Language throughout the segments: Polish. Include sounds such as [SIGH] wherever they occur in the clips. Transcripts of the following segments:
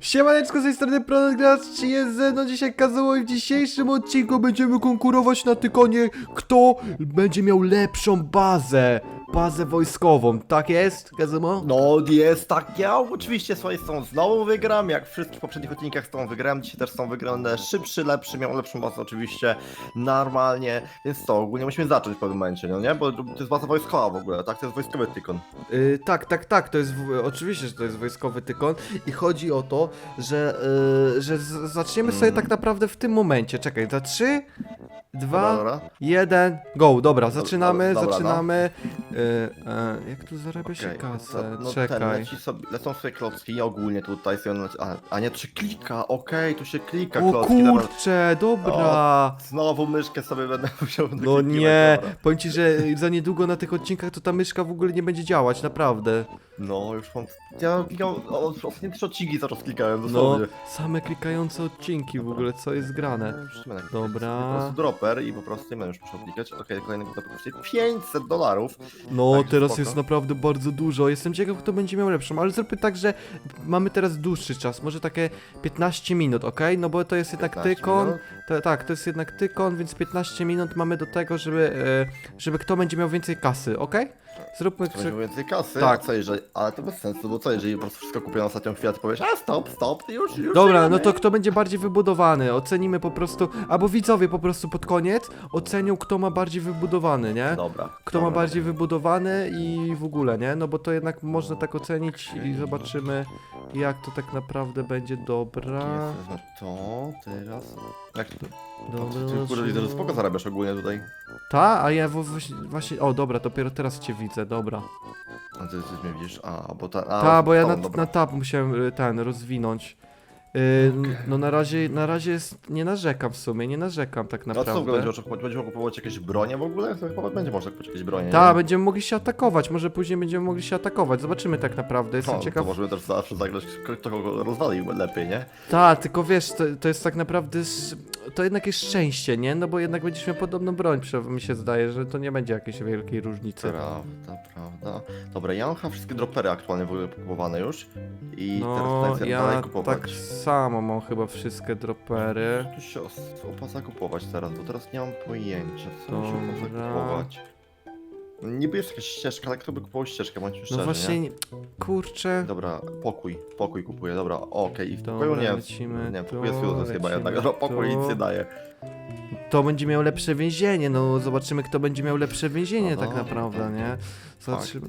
Siemaneczko z tej strony Pronogracz, czy jest ze mną dzisiaj Kazuo i w dzisiejszym odcinku będziemy konkurować na tykonie, kto będzie miał lepszą bazę, bazę wojskową, tak jest, Kazumo? No jest tak, ja oczywiście swoje z tą znowu wygram, jak w wszystkich poprzednich odcinkach z tą wygrałem, dzisiaj też wygram, będę szybszy, lepszy, miał lepszą bazę oczywiście, normalnie, więc to, ogólnie musimy zacząć w pewnym momencie, no nie, bo to jest baza wojskowa w ogóle, tak, to jest wojskowy tykon. Yy, tak, tak, tak, to jest, w- oczywiście, że to jest wojskowy tykon i chodzi o to, że, yy, że z, zaczniemy sobie tak naprawdę w tym momencie, czekaj, za 3, 2, Dobra, dobra. Jeden, go, dobra, zaczynamy, dobra, no. zaczynamy. Y, e, jak tu zarabia się Okej, kasę? no, ten, Czekaj. leci sobie, lecą sobie klocki ogólnie tutaj, sobie leci, a, a nie, tu się klika, okej, tu się klika O klocki, dobra. kurcze, dobra. Znowu myszkę sobie będę [LAUGHS] musiał No nie, dobra. powiem ci, że za niedługo na tych odcinkach to ta myszka w ogóle nie będzie działać, naprawdę. No, już mam, ja klikam, o, ostatnie trzy odcinki zaraz klikałem, No, dosłownie. same klikające odcinki w ogóle, co jest grane. No, już nie będę Dobra. Po prostu dropper i po prostu nie będę już musiał klikać. Okej, kolejnego to kosztuje 500 dolarów. No, teraz spoko. jest naprawdę bardzo dużo. Jestem ciekaw, kto będzie miał lepszą, ale zróbmy tak, że mamy teraz dłuższy czas, może takie 15 minut, ok? No bo to jest jednak 15 tykon. minut. To, tak, to jest jednak tykon, więc 15 minut mamy do tego, żeby, e, żeby kto będzie miał więcej kasy, ok? Zróbmy, To będzie więcej kasy, Tak. co jeżeli, ale to bez sensu, bo co jeżeli po prostu wszystko kupię na ostatnią chwilę, to powiesz, a stop, stop, już, już Dobra, no to kto będzie bardziej wybudowany? Ocenimy po prostu, albo widzowie po prostu pod koniec ocenią, kto ma bardziej wybudowany, nie? Dobra. Kto ma dobra. bardziej wybudowany i w ogóle, nie? No bo to jednak można tak ocenić i zobaczymy, jak to tak naprawdę będzie. Dobra. Jest, to, teraz... Jak? Dobra. Ty kurde, widzę, że spoko zarabiasz ogólnie tutaj. Ta, a ja wo- właśnie, właśnie. O, dobra, dopiero teraz cię widzę, dobra. A ty, ty mnie widzisz, a, bo ta... A, Ta, bo ja tą, na, dobra. na tab musiałem y, ten rozwinąć. Y, Okej. No na razie, na razie jest, nie narzekam w sumie, nie narzekam tak No co w ogóle naprawdę. będziesz kupować? Będziesz mógł kupować jakieś bronie w ogóle? To chyba będzie można kupować jakieś bronie, Ta, nie? będziemy mogli się atakować, może później będziemy mogli się atakować, zobaczymy tak naprawdę, jestem No, ciekaw. to możemy też zawsze zagrać, kto kogo rozwalił lepiej, nie? Tak, tylko wiesz, to, to jest tak naprawdę, to jednak jest szczęście, nie? No bo jednak będziesz miał podobną broń, mi się zdaje, że to nie będzie jakiejś wielkiej różnicy. Prawda, prawda. Dobra, ja mam wszystkie dropery aktualnie w ogóle kupowane już. I No, teraz ja dalej kupować. tak samo mam chyba wszystkie dropery. Tu się os- opłaca kupować teraz, bo teraz nie mam pojęcia, co mi się opłaca Dobra. kupować. Niby jest jakaś ścieżka, ale kto by kupował ścieżkę, bądźmy szczerzy, No właśnie, nie? nie- kurczę. Dobra, pokój, pokój kupuję, dobra, okej, i w Dobra, pokoju nie lecimy nie, tu, pokój jest useless chyba lecimy jednak, że pokój tu. nic nie daje. To będzie miał lepsze więzienie, no zobaczymy kto będzie miał lepsze więzienie No tak dobra, naprawdę, tak. nie? Zobaczymy.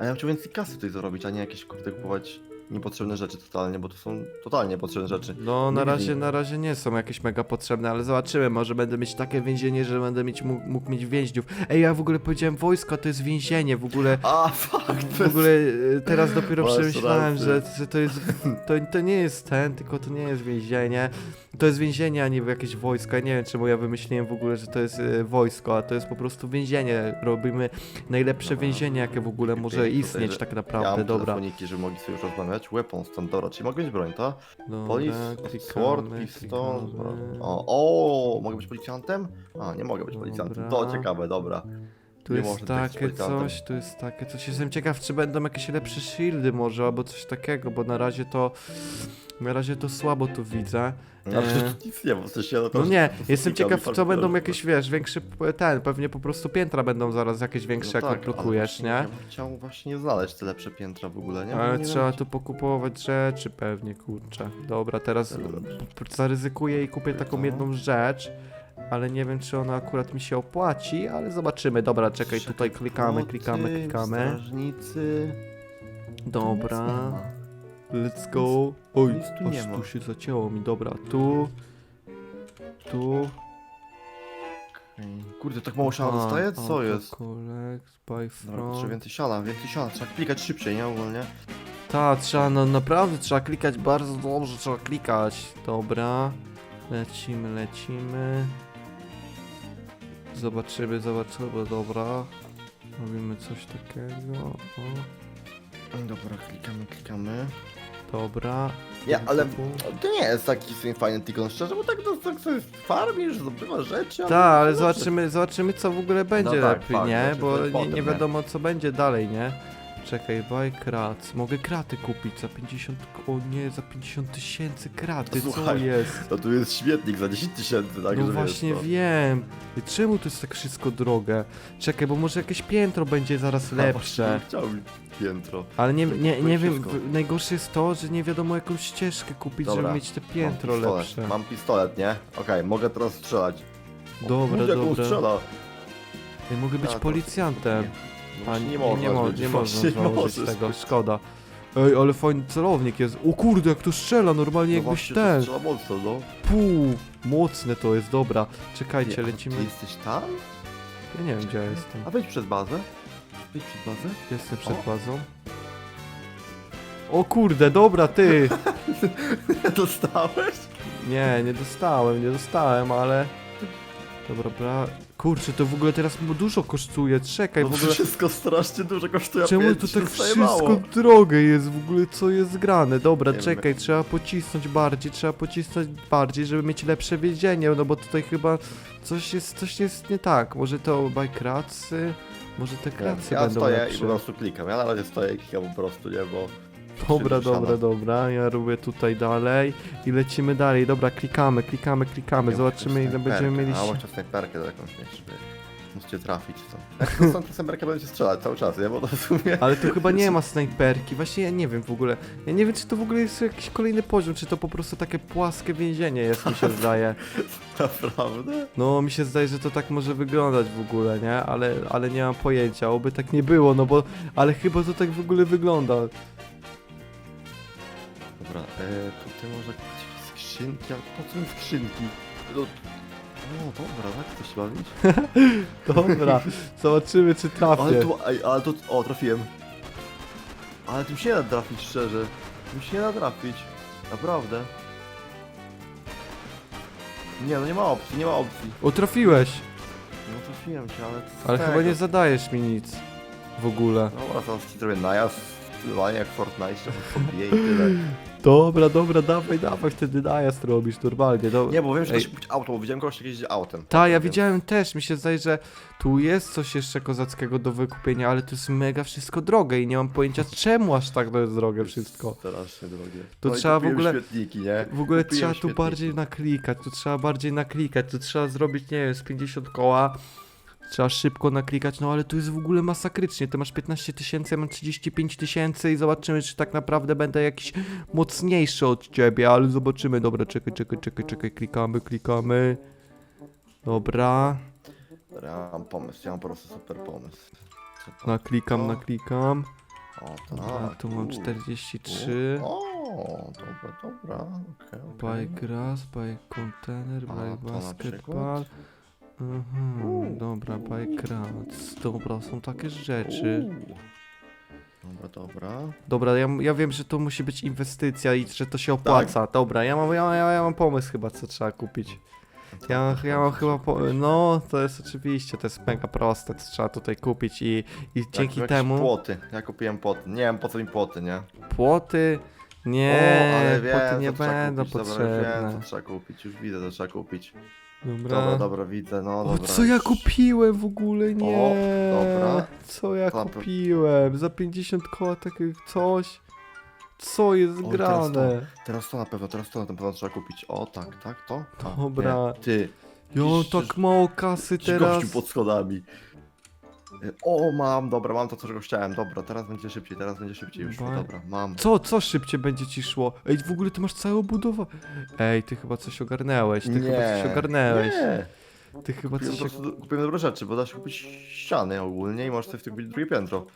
A ja bym chciał więcej kasy tutaj zarobić, a nie jakieś kurde kupować niepotrzebne rzeczy totalnie, bo to są totalnie niepotrzebne rzeczy. No na razie, na razie nie są jakieś mega potrzebne, ale zobaczymy, może będę mieć takie więzienie, że będę mieć, mógł, mógł mieć więźniów. Ej, ja w ogóle powiedziałem wojsko, to jest więzienie, w ogóle A, fakt, W ogóle e, teraz dopiero Masz przemyślałem, rację. że to jest. To, to nie jest ten, tylko to nie jest więzienie. To jest więzienie, a nie jakieś wojsko. Ja nie wiem, czemu ja wymyśliłem w ogóle, że to jest e, wojsko, a to jest po prostu więzienie. Robimy najlepsze Dobra. więzienie, jakie w ogóle może Tutaj, istnieć, że- tak ja naprawdę. mam Dobra. telefoniki, żeby mogli sobie już rozmawiać. Weapons, tam, dobra, czyli mogę mieć broń, to? Police, Dobra, sword, klikamy, klikamy. O, o, mogę być policjantem? A, nie mogę być policjantem, to Dobra. ciekawe, dobra. Tu nie jest można takie coś, tu jest takie coś. Jestem ciekaw, czy będą jakieś lepsze shieldy może, albo coś takiego, bo na razie to. Na razie to słabo tu widzę. Ja E. przecież nic nie, bo w sensie, no to No nie, jestem ciekaw, co będą że- jakieś, wiesz, większy p- ten, pewnie po prostu piętra będą zaraz jakieś większe, No jak tak, ale odblokujesz, nie? Ja bym chciał właśnie znaleźć te lepsze piętra w ogóle, nie? Bo Ale nie trzeba wiem, tu pokupować rzeczy pewnie, kurczę. Dobra, teraz p- zaryzykuję i kupię taką No. jedną rzecz, ale nie wiem, czy ona akurat mi się opłaci, ale zobaczymy. Dobra, czekaj, tutaj klikamy, klikamy, klikamy. Strażnicy. Dobra, let's go. Oj, nic tu nie aż ma. tu się zacięło mi, dobra, tu, tu. Okej. Kurde, tak mało siana dostaje? Co auto jest? Collect, by Dobra, from. więcej siana, więcej siana, trzeba klikać szybciej, nie? Ogólnie. Ta, trzeba, no naprawdę trzeba klikać bardzo dobrze, trzeba klikać. Dobra. Lecimy, lecimy. Zobaczymy, zobaczymy, dobra. Robimy coś takiego. O, Dobra, klikamy, klikamy. dobra. Ja, ale to nie jest taki sobie fajny tikon, szczerze, bo tak, to, tak sobie farmisz, zdobywasz rzeczy, Ta, ale zobaczymy, zobaczymy co w ogóle będzie No tak, lepiej, fakt, nie? znaczy, Bo nie, potem, nie nie? wiadomo co będzie dalej, nie? Czekaj, buy krat. Mogę kraty kupić za 50... O nie, za 50 tysięcy kraty, co Słuchaj, jest? To tu jest śmietnik za 10 tysięcy, tak? No że właśnie to. wiem. I Czemu to jest tak wszystko drogie? Czekaj, bo może jakieś piętro będzie zaraz A, lepsze. właśnie Chciałbym piętro. Ale nie, nie, nie wiem, wszystko. w- najgorsze jest to, że nie wiadomo jaką ścieżkę kupić, Dobra, żeby mieć te piętro mam pistolet. lepsze. Mam pistolet, nie? Okej, mogę teraz strzelać. Dobra, kurde, jak on dobra. strzela. Ja mogę być Ja to- policjantem. No A nie, nie, nie, można nie, mo- nie można założyć możesz. tego, szkoda. Ej, ale fajny celownik jest. O kurde, jak to strzela, normalnie No jakbyś właśnie, to ten. strzela mocno, no. Pół, mocne to jest, dobra. Czekajcie, Ty, a lecimy. Ty jesteś tam? Ja nie wiem gdzie ja jestem. A wejdź przez bazę. Wejdź przez bazę. Jestem przed O. bazą. O kurde, dobra, ty! [LAUGHS] Dostałeś? Nie, nie dostałem, nie dostałem, ale... Dobra, bra... Kurczę, to w ogóle teraz mu dużo kosztuje, czekaj, No w ogóle... wszystko strasznie dużo kosztuje. a Czemu to tak wszystko drogie jest w ogóle, co jest grane? Dobra, Nie wiem, czekaj, trzeba pocisnąć bardziej, trzeba pocisnąć bardziej, żeby mieć lepsze więzienie, no bo tutaj chyba coś jest, coś jest nie tak. Może to by kracy, może te kracy Ja będą stoję i lepsze. po prostu klikam. Ja na razie stoję i klikam po prostu, nie, bo... Dobra, dobra, dobra, ja robię tutaj dalej i lecimy dalej. Dobra, klikamy, klikamy, klikamy, zobaczymy ile będziemy mieli... A może snajperkę do jakąś mieć, żeby... Musicie trafić, co? Jak to są te snajperkę będziecie strzelać cały czas, nie? Bo to w sumie... Ale tu chyba nie ma snajperki, właśnie ja nie wiem w ogóle. Ja nie wiem, czy to w ogóle jest jakiś kolejny poziom, czy to po prostu takie płaskie więzienie jest, mi się [LAUGHS] zdaje. Naprawdę? No, mi się zdaje, że to tak może wyglądać w ogóle, nie? Ale, ale nie mam pojęcia, oby tak nie było, no bo... Ale chyba to tak w ogóle wygląda. Dobra, e, tutaj można kupić skrzynki, ale po co mi skrzynki? No... O, dobra, tak to się bawić? [LAUGHS] Dobra, zobaczymy, czy Ale trafię. tu, ej, ale to, o, trafiłem. Ale tym się nie da trafić, szczerze. Tym się nie da trafić. Naprawdę. Nie, no nie ma opcji, nie ma opcji. O, trafiłeś, No trafiłem cię, ale... co z ale tego? chyba nie zadajesz mi nic. W ogóle. Dobra, teraz ci zrobię najazd, jak w Fortnite, żeby podbiję i tyle. [LAUGHS] Dobra, dobra, dawaj, dawaj, wtedy najazd robisz normalnie. Do... Nie, bo wiem, że Ej. kupić auto, bo widziałem kogoś, jak jeździ autem. Ta, ja widziałem też, mi się zdaje, że tu jest coś jeszcze kozackiego do wykupienia, ale to jest mega wszystko drogie i nie mam pojęcia czemu aż tak to jest drogie wszystko. Strasznie drogie. To no i trzeba w kupiłem ogóle- Śmietniki, nie? W ogóle Kupiłem trzeba tu bardziej naklikać, tu trzeba bardziej naklikać, tu trzeba zrobić, nie wiem, z 50 koła. Trzeba szybko naklikać, no ale tu jest w ogóle masakrycznie. Ty masz 15 tysięcy, ja mam 35 tysięcy i zobaczymy, czy tak naprawdę będę jakiś mocniejszy od ciebie, ale zobaczymy. Dobra, czekaj, czekaj, czekaj, czekaj, klikamy, klikamy. Dobra, Dobra, ja mam pomysł, ja mam po prostu super pomysł. Naklikam, O. naklikam. O, Dobra, tak. tu mam u, 43. u. O, dobra, dobra, okej, Buy grass, buy container, A, buy to na basketball. przykład? Mhm, dobra, grass. Dobra, są takie rzeczy. Dobra, dobra. Dobra, ja, ja wiem, że to musi być inwestycja i że to się Tak. opłaca. Dobra, ja mam, ja, ja, ja mam pomysł chyba, co trzeba kupić. Ja, ja mam chyba po... No, to jest oczywiście, to jest mega proste, to trzeba tutaj kupić i, i dzięki jakieś temu... płoty, ja kupiłem płoty. Nie wiem po co mi płoty, nie? Płoty... Nie, o, ale wiem, płoty nie co trzeba będą kupić, Dobra, potrzebne. wiem, co trzeba kupić, już widzę, co trzeba kupić. Dobra. Dobra, dobra, widzę, no O, dobra. co ja kupiłem w ogóle? Nie. dobra. Co ja kupiłem? Za 50 koła takie coś? Co jest Oj, teraz grane? Teraz to na pewno, teraz to na pewno trzeba kupić. O, tak, tak, to? A, Dobra. Nie, ty, Jo, Jakiś- tak mało kasy ci teraz. gościu pod schodami. O, mam, dobra, mam to, czego chciałem. Dobra, teraz będzie szybciej, teraz będzie szybciej już. Ba- Dobra, mam. Co, co szybciej będzie ci szło? Ej, w ogóle ty masz całą budowę. Ej, ty chyba coś ogarnęłeś, ty chyba coś ogarnęłeś. Nie. Ty chyba Kupiłem, coś... po prostu, kupiłem dobre rzeczy, bo da się kupić ściany ogólnie i możesz sobie w tym kupić drugie piętro.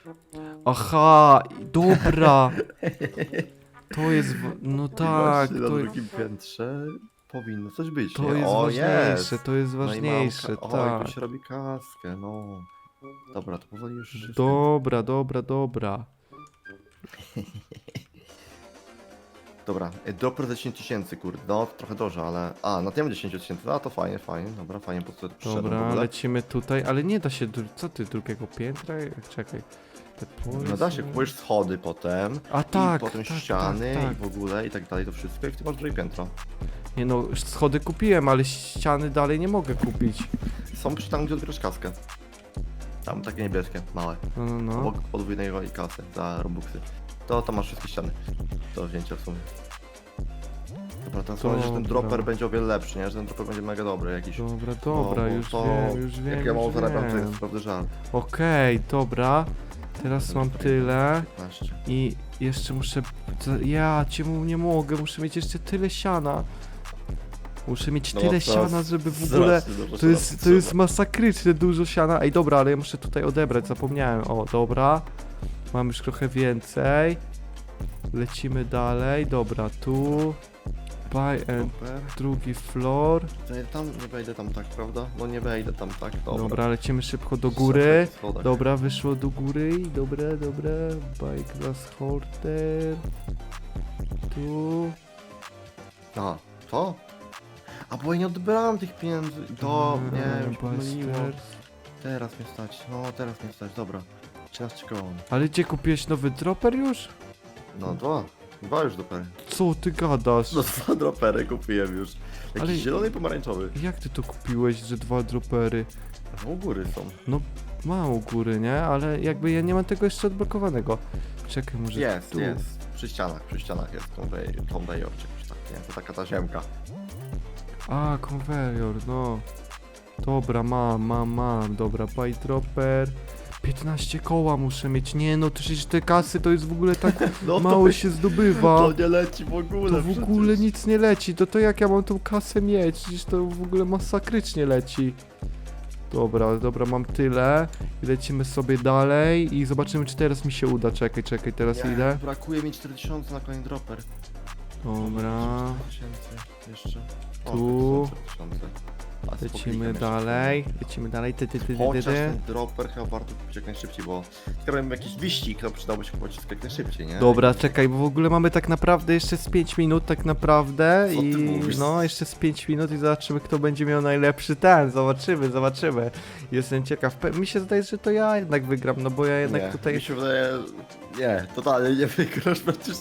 Aha, dobra. [LAUGHS] To jest... No I tak, właśnie na to, drugim piętrze powinno coś być, to nie? jest o, ważniejsze, jest. to jest No i mam ważniejsze, ka- O, tak. jak się robi kaskę, no. Dobra, to powoli już... Dobra, dobra, dobra. [LAUGHS] Dobra, y, do pro 10 tysięcy, kurde, no trochę drożej, ale... A, na tym 10 tysięcy, no to fajnie, fajnie, dobra, fajnie po co przyszedłem w Dobra, ogóle. lecimy tutaj, ale nie da się. dru- Co ty, drugiego piętra? Czekaj. Te No da się, są- kupujesz schody potem, A tak, i potem tak, ściany tak, tak. i w ogóle i tak dalej, to wszystko i w tym masz drugie piętro. Nie no, schody kupiłem, ale ściany dalej nie mogę kupić. Są przy tam, gdzie odbierasz kaskę. Tam takie niebieskie, małe. No, no, no. Obok podwójnej roli kasy za Robuxy. To, to masz wszystkie ściany. Do wzięcia w sumie. Dobra, ten sumie, że ten dropper będzie o wiele lepszy, nie? Że ten dropper będzie mega dobry jakiś. Dobra, dobra, bo już wiem, już wiem, Jak ja mało zarabiam, to wiem. jest naprawdę żart. Okej, dobra. Teraz mam tyle 15. i jeszcze muszę... Ja cię mu nie mogę, muszę mieć jeszcze tyle siana. Muszę mieć No, tyle to siana, żeby w ogóle... strasznie dużo To siana jest, to potrzeba. jest masakryczne dużo siana. Ej, dobra, ale ja muszę tutaj odebrać, zapomniałem. O, dobra. Mam już trochę więcej. Lecimy dalej. Dobra, tu. Buy and Super. drugi floor. Tam, nie wejdę tam tak, prawda? No nie wejdę tam tak, dobra. Dobra, lecimy szybko do góry. Dobra, wyszło do góry. Dobra, dobra. Buy glass holder. Tu. Aha, to? A bo ja nie odbrałem tych pieniędzy. To, nie, Dobra, już pomyliło. Teraz mnie stać, no teraz mnie stać, dobra. 13 koło. Ale gdzie kupiłeś nowy dropper już? No dwa. Dwa już dopery. Co ty gadasz? No dwa dropery kupiłem już. Jakiś Ale- zielony i pomarańczowy. Jak ty to kupiłeś, że dwa dropery? No u góry są. Mam u góry, nie? Ale jakby ja nie mam tego jeszcze odblokowanego. Czekaj, może Jest, tu. jest. Przy ścianach, przy ścianach jest konwejor, czy jakoś tak, nie? To taka ta ziemka. A, konwejor, no. Dobra, mam, mam, mam. Dobra, buy dropper. 15 koła muszę mieć. Nie no, to przecież te kasy to jest w ogóle tak [LAUGHS] No mało to, się zdobywa. to nie leci w ogóle To w przecież. ogóle nic nie leci. To to jak ja mam tą kasę mieć? Przecież to w ogóle masakrycznie leci. Dobra, dobra, mam tyle. I lecimy sobie dalej i zobaczymy, czy teraz mi się uda. Czekaj, czekaj, teraz Nie, ile? Brakuje mi 4000 na kolejny dropper. Dobra. 4000 jeszcze. O, Tu. 4000. A, Lecimy dalej. Lecimy dalej. Ty, ty, ty, ty, ty, Chociaż ty. ten dropper chyba warto kupić jak najszybciej, bo skoro mamy jakiś wyścig, to przydałoby się wszystko jak najszybciej, nie? Dobra, czekaj, bo w ogóle mamy tak naprawdę jeszcze z 5 minut tak naprawdę Co ty i mówisz? no jeszcze z 5 minut i zobaczymy kto będzie miał najlepszy ten, zobaczymy, zobaczymy. Jestem ciekaw, Pe- mi się zdaje, że to ja jednak wygram, no bo ja jednak nie, tutaj... Się wydaje, nie, totalnie nie wygrasz, przecież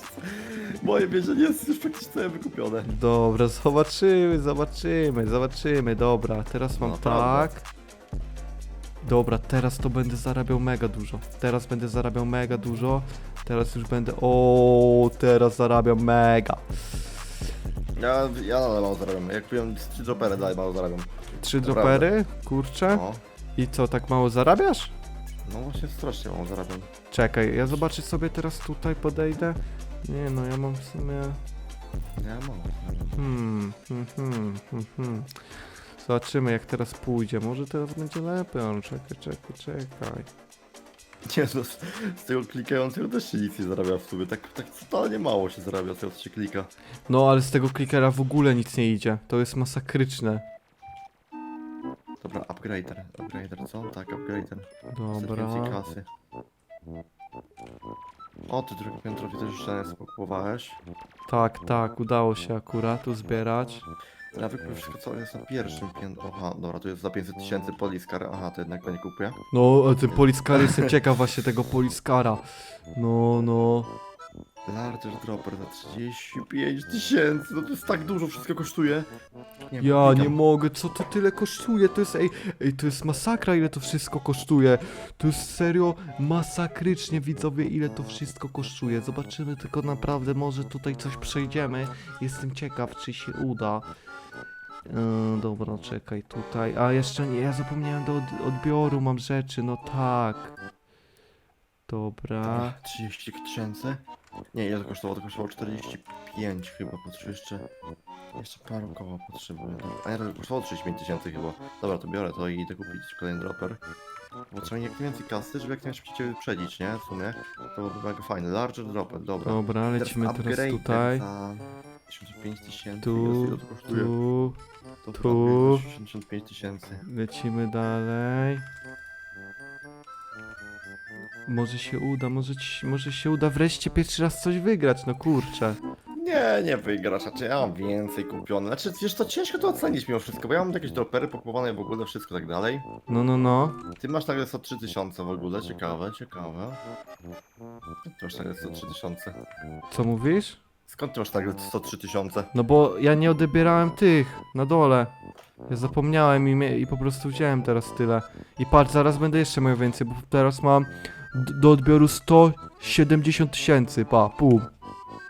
moje wierzenie jest już praktycznie całe wykupione. Dobra, zobaczymy, zobaczymy, zobaczymy, dobra, teraz mam Naprawdę. tak. Dobra, teraz to będę zarabiał mega dużo. Teraz będę zarabiał mega dużo. Teraz już będę. O, teraz zarabiam mega. Ja, ja nadal mało zarabiam, jak kupiłem 3 droppery, dalej mało zarabiam. Trzy Naprawdę. dropery, kurczę. No, I co, tak mało zarabiasz? no właśnie strasznie mało zarabiam. Czekaj, ja zobaczę sobie teraz tutaj podejdę. Nie no, ja mam w sumie. Ja mało zarabiam. Hmm, hmm, hmm, hmm, hmm. Zobaczymy jak teraz pójdzie. Może teraz będzie lepiej. O, Czekaj, czekaj, czekaj. Nie no, z, z tego klikającego też się nic nie zarabia w sumie, tak, tak totalnie mało się zarabia z tego co się klika. No ale z tego klikera w ogóle nic nie idzie. To jest masakryczne. Dobra, upgrader, upgrader co? Tak, upgrader. Dobra. Więcej kasy. O, ty drugi piętro widzę, że spakowałeś. Tak, tak, udało się akurat uzbierać. Ja wszystko co jest na pierwszym piętrze. Aha, dobra, tu jest za 500 tysięcy poliskar. Aha, to jednak go nie kupuję. No, a ten poliskar, jestem ciekaw właśnie tego poliskara. No, no. Larger dropper za 35 tysięcy, no to jest tak dużo, wszystko kosztuje. Nie, Ja nie mogę, co to tyle kosztuje? To jest, ej, ej, to jest masakra, ile to wszystko kosztuje. To jest serio masakrycznie, widzowie, ile to wszystko kosztuje. Zobaczymy tylko naprawdę, może tutaj coś przejdziemy. Jestem ciekaw, czy się uda. Yy, dobra, czekaj, tutaj. A jeszcze nie, ja zapomniałem do od, odbioru, mam rzeczy, no tak. Dobra. Dobra, 30 tysięcy. Nie, ile to kosztowało? To kosztowało 45 chyba, potrzebuję jeszcze... Jeszcze paru koła potrzebuję. A to kosztowało 35 tysięcy chyba. Dobra, to biorę to i idę kupić kolejny dropper. Bo trzeba mieć jak najwięcej kasy, żeby jak najszybciej cię wyprzedzić, nie? W sumie. To byłoby mega fajne. Larger dropper, dobra. Dobra, lecimy teraz upgrader tutaj. Za 85 tysięcy. Tu, Ile to kosztuje? tu. To tu. tu. 85 tysięcy. Lecimy dalej. Może się uda, może, ci, może się uda wreszcie pierwszy raz coś wygrać, no kurczę. Nie, nie wygrasz, znaczy ja mam więcej kupione. Znaczy, wiesz to ciężko to ocenić mimo wszystko, bo ja mam jakieś dropery pokupowane w ogóle, wszystko tak dalej. No, no, no. Ty masz nagle 103 tysiące w ogóle, ciekawe, ciekawe. Ty masz nagle 103 tysiące? Co mówisz? Skąd ty masz nagle 103 tysiące? No bo ja nie odebierałem tych na dole. Ja zapomniałem i, mie- i po prostu wziąłem teraz tyle. I patrz, zaraz będę jeszcze miał więcej, bo teraz mam d- do odbioru 170 tysięcy, pa, pół.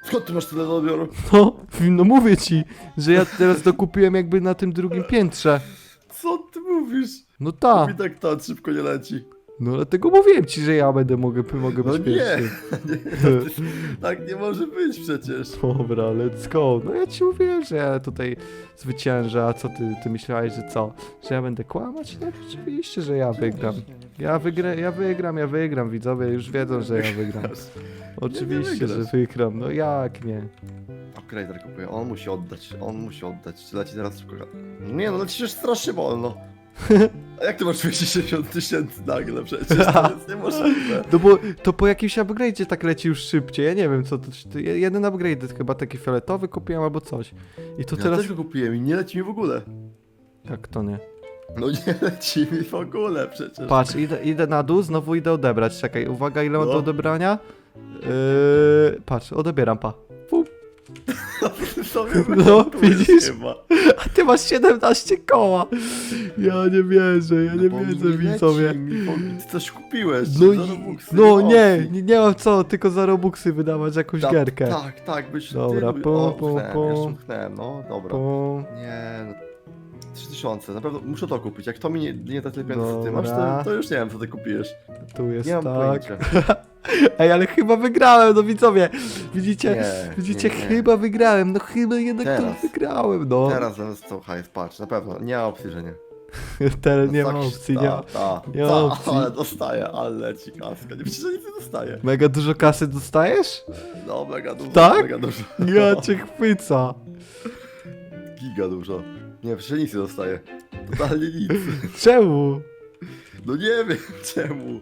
Skąd ty masz tyle do odbioru? [LAUGHS] No, no mówię ci, że ja teraz dokupiłem jakby na tym drugim piętrze. Co ty mówisz? No tak, Mi tak to szybko nie leci. No dlatego mówiłem ci, że ja będę mogę, mogę No być nie. pierwszy. [LAUGHS] nie tak nie może być przecież. Dobra, let's go. No ja ci mówiłem, że ja tutaj zwyciężę, a co ty, ty myślałeś, że co? Że ja będę kłamać? No oczywiście, że ja wygram. Ja, wygra, ja wygram, ja wygram, widzowie już wiedzą, że ja wygram. Oczywiście, że wygram, no jak nie? Upgrader kupuje, on musi oddać, on musi oddać. Leci teraz szybko. Nie no, lecisz strasznie wolno. A jak ty masz 260 tysięcy nagle przecież? To [LAUGHS] jest niemożliwe. No bo to po jakimś upgrade'zie tak leci już szybciej, ja nie wiem co to, to jeden upgrade chyba taki fioletowy kupiłem albo coś. I to Ja teraz... też go kupiłem i nie leci mi w ogóle. Jak to nie? No nie [LAUGHS] leci mi w ogóle przecież. Patrz, idę, idę na dół, znowu idę odebrać. Czekaj, uwaga, ile mam No. do odebrania? Yy, patrz, odebieram, pa. Sobie No, wygadujesz widzisz? Chyba. A ty masz 17 koła. Ja nie wierzę, ja nie No bo wierzę, nie widzowie. leci mi, bo Ty coś kupiłeś. No, za i, Robuxy, no nie, nie, nie mam co, tylko za Robuxy wydawać jakąś Ta- gierkę. Tak, tak, byś Dobra, ty... pum, o, pum, pchnąłem, pum. Jeszcze mchnąłem, no, dobra. Pum. Nie, no. 3000, naprawdę muszę to kupić. Jak to mi nie, nie da tyle pieniędzy, co ty masz, Dobra. to, to już nie wiem, co ty kupujesz. Tu jest Nie mam tak. pojęcia. [LAUGHS] Ej, ale chyba wygrałem, no widzowie. Widzicie? Nie, Widzicie, nie, nie. chyba wygrałem, no chyba jednak Teraz. to wygrałem, no. Teraz zamiast hajs, patrz, na pewno, nie ma opcji, że nie. [LAUGHS] Teraz nie ma tak, opcji, nie ma. Ta, nie ma ta, opcji. ale dostaję, ale leci kaska. Nie myślisz, że nic nie dostaję. Mega dużo kasy dostajesz? No, mega dużo, Tak? mega dużo. Ja [LAUGHS] cię chwyca. Giga dużo. Nie, przecież nic nie dostaję. Totalnie nic. [LAUGHS] Czemu? No nie wiem [LAUGHS] czemu.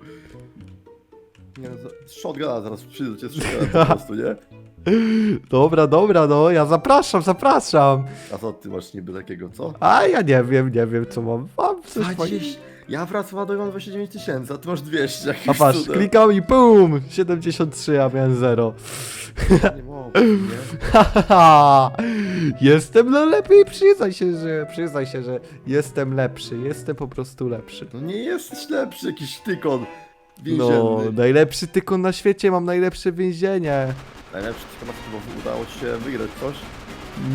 Nie no, shotguna zaraz przyjdę z shotgunem po [LAUGHS] prostu, nie? Dobra, dobra, no, ja zapraszam, zapraszam. A co ty masz niby takiego, co? A ja nie wiem, nie wiem co mam. Mam coś fajnego. 20... Ja wracam mam 29 tysięcy, a ty masz 200. jakimś A patrz, cudem. klikam i pum! 73, a miałem 0. Nie mogę, nie? [LAUGHS] Jestem no lepiej, przyznaj się, że przyznaj się, że jestem lepszy, jestem po prostu lepszy. No nie jesteś lepszy, jakiś tykon No, więzienny. najlepszy tykon na świecie, mam najlepsze więzienie. Najlepszy tykon, na którym udało ci się wygrać coś.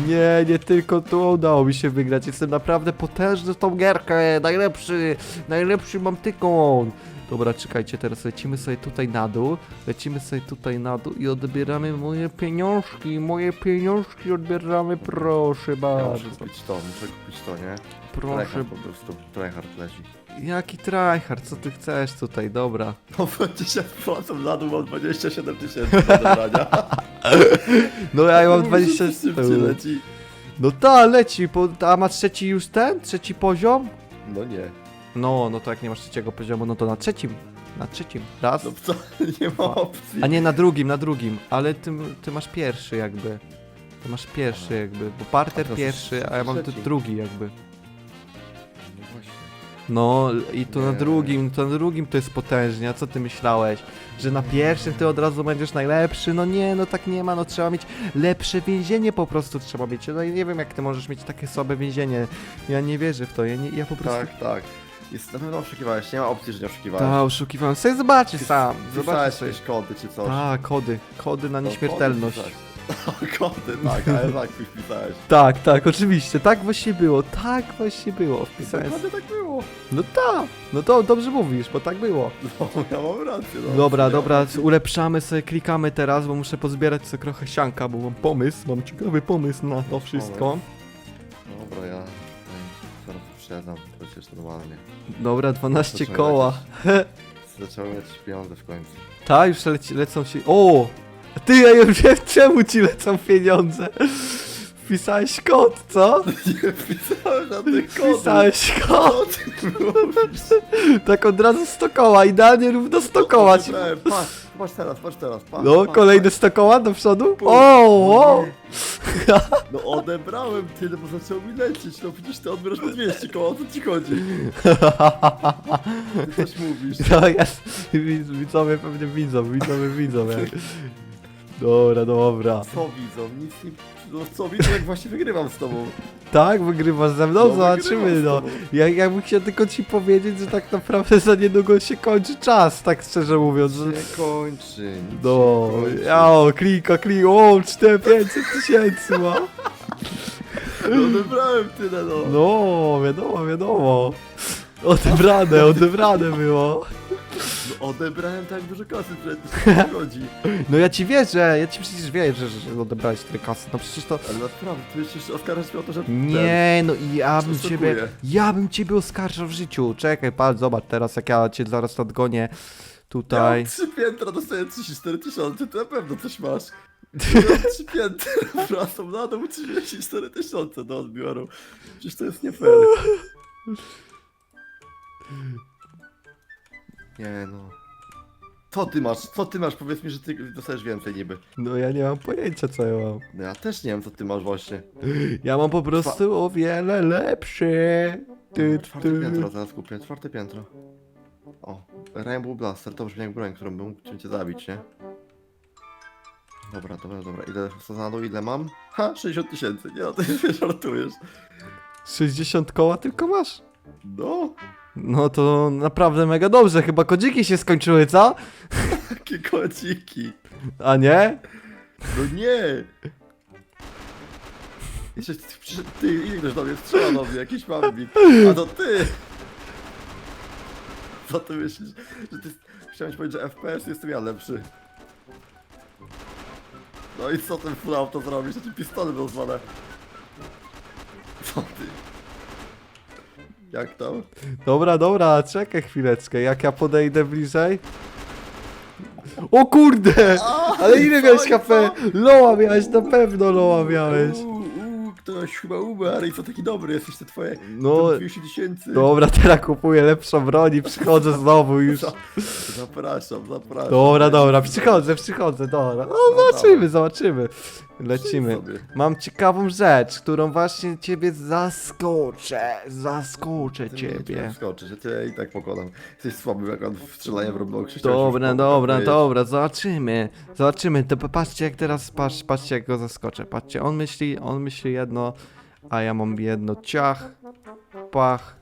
Nie, nie tylko tu udało mi się wygrać. Jestem naprawdę potężny w tą gierkę. Najlepszy, najlepszy mam tykon. Dobra, czekajcie, teraz lecimy sobie tutaj na dół. Lecimy sobie tutaj na dół i odbieramy moje pieniążki. Moje pieniążki odbieramy, proszę Ja bardzo. muszę kupić to, muszę kupić to, nie? Proszę. Tryhard po prostu, tryhard leci. Jaki tryhard, co ty chcesz tutaj, dobra. [LAUGHS] No 20% na dół mam 27 tysięcy do. [LAUGHS] No ja mam Mówisz, 20 że z szybciej leci. No ta, leci, po, a ma trzeci już ten? Trzeci poziom? No nie. No, no to jak nie masz trzeciego poziomu, no to na trzecim. Na trzecim. Raz. No wcale nie ma opcji. A nie, na drugim, na drugim. Ale ty, ty masz pierwszy jakby. Ty masz pierwszy jakby, bo parter pierwszy, a ja mam tu trzeci. drugi jakby. No i to na drugim, to na drugim to jest potężnie, a co ty myślałeś? Że na pierwszym ty od razu będziesz najlepszy? No nie, no tak nie ma, no trzeba mieć lepsze więzienie po prostu trzeba mieć. No i nie wiem jak ty możesz mieć takie słabe więzienie. Ja nie wierzę w to, ja, nie, ja po prostu... Tak, tak. Jest, na pewno oszukiwałeś, nie ma opcji, że nie oszukiwałeś. Tak, oszukiwałem. Sobie zobaczysz sam, zobaczysz sobie. jakieś kody czy coś. Tak, kody, kody na No, nieśmiertelność. Kody. [LAUGHS] kody, tak, ale tak wpisałeś. Tak, tak, oczywiście, tak właśnie było, tak właśnie było, wpisałem. Dokładnie tak było. No tak, no to dobrze mówisz, bo tak było. No, ja mam rację. No, Dobra, Ja- dobra, ulepszamy sobie, klikamy teraz, bo muszę pozbierać sobie trochę sianka, bo mam pomysł, mam ciekawy pomysł na to wszystko. Dobra, ja tutaj zaraz sprzedam, przecież normalnie. Dobra, 12 Zacząłem koła. [LAUGHS] Zacząłem mieć pieniądze w końcu. Ta, już leci, lecą się... O! Ty, ja już wiem, czemu ci lecą pieniądze. Wpisałeś kod, co? Nie wpisałem żadnych kodów. Wpisałeś kod. Co ty mówisz? Tak od razu 100 koła, idealnie równo 100 koła ci... Wybrałem. Patrz, patrz teraz, patrz teraz, patrz. No, patrz, kolejne 100 koła do przodu. Pum. O, o! [LAUGHS] No odebrałem tyle, bo zaczęło mi lecieć. No przecież ty odbierasz po 200 koła, o co ci chodzi? [LAUGHS] Ty coś mówisz. No widz- widzowie pewnie widzą, widzowie widzą jak... Dobra, dobra. Co widzą? Nic nie No co, widzę jak właśnie wygrywam z tobą. Tak, wygrywasz ze mną? No, Zobaczymy, wygrywam z no. tobą. Ja, ja bym chciał tylko ci powiedzieć, że tak naprawdę za niedługo się kończy czas, tak szczerze mówiąc. Że... Kończy, nic No, nie kończy. ja o, klika, klika, o, 4, 500 tysięcy ma. No odebrałem tyle, no. No, wiadomo, wiadomo. Odebrane, odebrane było. No odebrałem tak dużo kasy, przecież to chodzi. [LAUGHS] No ja ci wierzę, ja ci przecież wierzę, że, że odebrałeś tyle kasy. No przecież to... Ale naprawdę, ty jeszcze oskarżasz mnie o to, że... Nie, no i ja bym ciebie... Ja bym ciebie oskarżał w życiu. Czekaj, patrz, zobacz teraz, jak ja cię zaraz nadgonię. Tutaj. ja mam trzy piętra, dostaję 34 tysiące, ty na pewno coś masz. [LAUGHS] Ja trzy piętra, wracam na dół 34 tysiące do odbioru. Przecież to jest nie fair. [LAUGHS] Nie no. Co ty masz? Co ty masz? Powiedz mi, że ty dostajesz więcej niby. No ja nie mam pojęcia, co ja mam. No ja też nie wiem, co ty masz właśnie. Ja mam po prostu o wiele lepszy. Ty, Czwarte ty. piętro, zaraz kupię. Czwarte piętro. O, Rainbow Blaster, to brzmi jak broń, którą bym mógł cię zabić, nie? Dobra, dobra, dobra. Ile dół, ile mam? Ha, 60 tysięcy. Nie, no ty [LAUGHS] nie żartujesz. 60 koła tylko masz? No, No to naprawdę mega dobrze, chyba kodziki się skończyły, co? jakie kociki. A nie? No nie! Jeszcze ty, ty ile ktoś do mnie strzela do mnie, jakiś mambik. A to ty! Co ty myślisz? Że ty... Chciałem ci powiedzieć, że FPS jestem ja lepszy. No i co ten full auto zrobisz? To ci pistolet rozwalę. Co ty? Jak tam? Dobra, dobra, czekaj chwileczkę, jak ja podejdę bliżej. O kurde! Ale ile miałeś HP? Loa miałeś, na pewno Loa miałeś. Ktoś chyba umarł i co taki dobry jesteś te twoje No, 200 tysięcy. dobra, teraz kupuję lepszą broń i przychodzę znowu już. Za- Zapraszam, zapraszam. Dobra, dobra, przychodzę, przychodzę, dobra. No, zobaczymy, zobaczymy. Lecimy. Sobie. Mam ciekawą rzecz, którą właśnie ciebie zaskoczę. Zaskoczę ciebie. wskoczy, że cię i tak pokonam. Jesteś słaby jak on w strzelaniu w Robloxie. Dobra, Chciałeś dobra, już dobra, zobaczymy. Zobaczymy. To patrzcie jak teraz, patrz, patrzcie jak go zaskoczę. Patrzcie, on myśli, on myśli jedno, a ja mam jedno ciach, pach.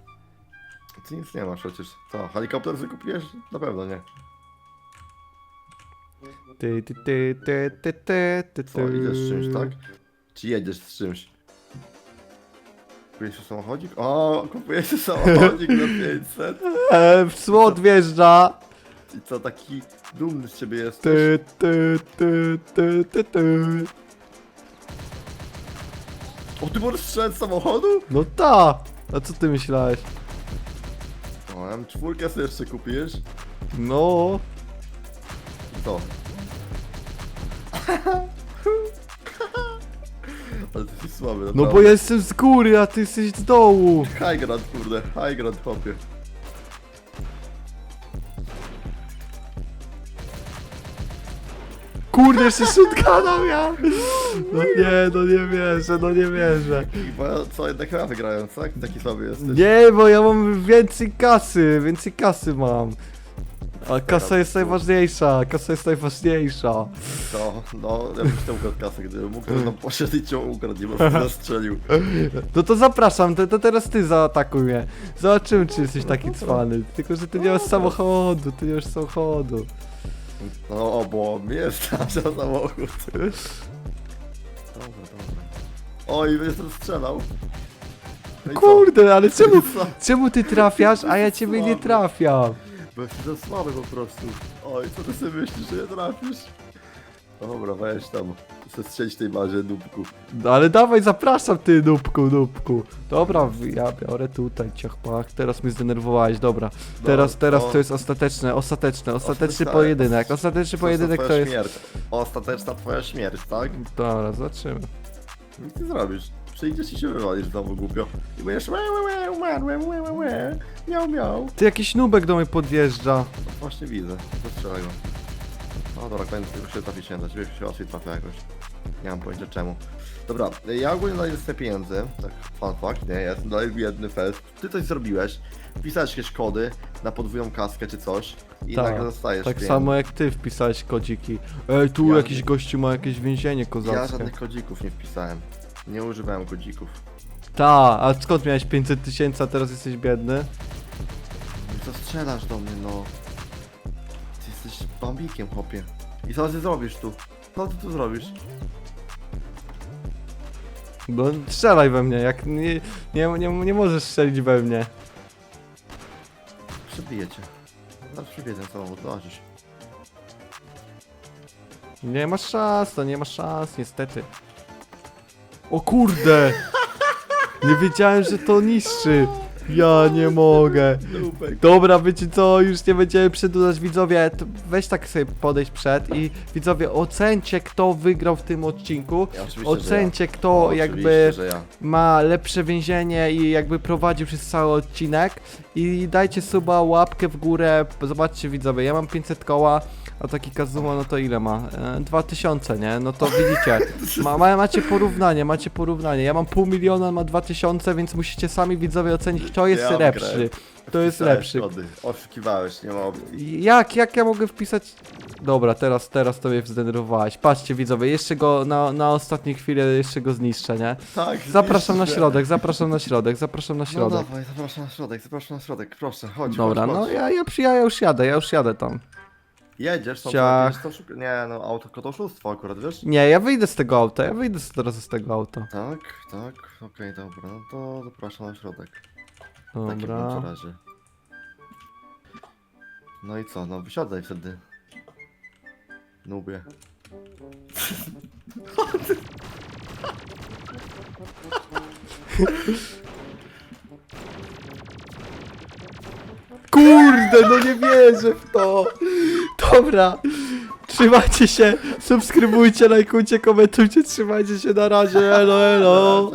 Ty nic nie masz przecież. Co, helikopter zakupiłeś? Na pewno nie. Ty, ty, ty, ty, ty, ty, ty, Co, idziesz z czymś, tak? Czy jedziesz z czymś? Kupujesz samochodzik? O, kupujesz się samochodzik na 500. [LAUGHS] E, słod wjeżdża. I co, taki dumny z ciebie jesteś? Ty, ty, ty, ty, ty, ty. O, ty możesz strzelać z samochodu? No ta. A co ty myślałeś? O, M4 sobie jeszcze kupisz. No. Co? [LAUGHS] Ale ty jesteś słaby, No naprawdę. bo ja jestem z góry, a ty jesteś z dołu. High ground, kurde, high ground, chłopie. Kurde, jeszcze shotguna miał. No nie, no nie wierzę, no nie wierzę. Bo co, jednak ja co? Jak ty taki słaby jesteś? Nie, bo ja mam więcej kasy, więcej kasy mam. A kasa jest najważniejsza, kasa jest najważniejsza. To, no, ja bym chciał ukradł kasę, gdybym mógł, to tam poszedł i cię ukradł, nie bym zastrzelił. No to zapraszam, to, to teraz ty zaatakuj mnie. Zobaczymy, czy jesteś taki cwany. Tylko, że ty nie masz samochodu, ty nie masz samochodu. No, o, bo mnie za [LAUGHS] samochód. Dobra, dobra. Oj, tam strzelał. No i co? Kurde, ale [LAUGHS] czemu, czemu ty trafiasz, a ja ciebie nie trafiam? Bo jesteś za słaby po prostu. Oj, co ty sobie myślisz, że nie trafisz? Dobra, weź tam. W tej bazie, dupku. No ale dawaj, zapraszam ty, nubku, nubku. Dobra, ja biorę tutaj, ciach, pach. Teraz mnie zdenerwowałeś, dobra. Teraz, teraz no. to jest ostateczne, ostateczne, ostateczny Ostateczne. pojedynek. Ostateczny pojedynek to jest... Śmierć. Ostateczna twoja śmierć, tak? Dobra, zobaczymy. Nic ty zrobisz. Przyjdziesz i się wywalisz znowu głupio. I będziesz łe, łe, łe, łe, łe, łe. Miał, miał. Ty, jakiś nubek do mnie podjeżdża. No Właśnie widzę. Zastrzelaj go. No dobra, koniec tylko się trafi się, dla ciebie się łatwiej trafia jakoś. Nie mam pojęcia czemu. Dobra, ja ogólnie daję sobie pieniędzy. Tak, fun fact, nie, jest. Daję biedny fest. Ty coś zrobiłeś. Wpisałeś jakieś kody na podwójną kaskę czy coś. i Tak, nagle zostajesz Tak samo jak ty wpisałeś kodziki. Ej, tu Ja jakiś gościu ma jakieś więzienie Ja kozackie. żadnych kodzików nie wpisałem. Nie używałem kodzików. Ta, a skąd miałeś 500 tysięcy, a teraz jesteś biedny? No to strzelasz do mnie, no. Bambikiem, chłopie. I co ty zrobisz tu? Co ty tu zrobisz? No strzelaj we mnie, jak nie, nie, nie, nie możesz strzelić we mnie. Przebiję cię. Zaraz przebiję ten samochód, zobaczysz. Nie masz szans, to nie masz szans, niestety. O kurde! Nie wiedziałem, że to niszczy. Ja nie mogę. Dupek. Dobra, wiecie co, już nie będziemy przedłużać widzowie, to weź tak sobie podejść przed i widzowie ocencie kto wygrał w tym odcinku. Ja, oczywiście, Ocencie kto że ja. O, jakby Oczywiście, że ja. ma lepsze więzienie i jakby prowadził przez cały odcinek i dajcie suba, łapkę w górę, zobaczcie widzowie, ja mam 500 koła, a taki Kazuma no to ile ma? E, 2000, nie? No to widzicie, [LAUGHS] ma, ma, macie porównanie, macie porównanie, ja mam pół miliona, ma 2000, więc musicie sami widzowie ocenić kto jest Ja lepszy, grę. kto jest Wpisałeś lepszy. Kody. Oszukiwałeś, nie ma opcji. Jak, jak ja mogę wpisać? Dobra, teraz, teraz to mnie zdenerwowałeś. Patrzcie widzowie, jeszcze go na, na ostatniej chwilę jeszcze go zniszczę, nie? Tak, Zapraszam na zniszczysz środek, zapraszam na środek, zapraszam na środek. No dawaj, zapraszam na środek, zapraszam na środek, proszę, chodź, Dobra, chodź, no chodź. ja, ja, przy- ja już jadę, ja już jadę tam. Jedziesz, są Ciach. to szuka... Nie, no auto to oszustwo akurat, wiesz? Nie, ja wyjdę z tego auta, ja wyjdę z- teraz z tego auta. Tak, tak, okej, dobra, no to zapraszam na środek. W Dobra. bądź razie. No i co, no wysiadaj wtedy. Nubie. [LAUGHS] Kurde, no nie wierzę w to. Dobra. Trzymajcie się, subskrybujcie, lajkujcie, komentujcie, trzymajcie się na razie, elo, elo.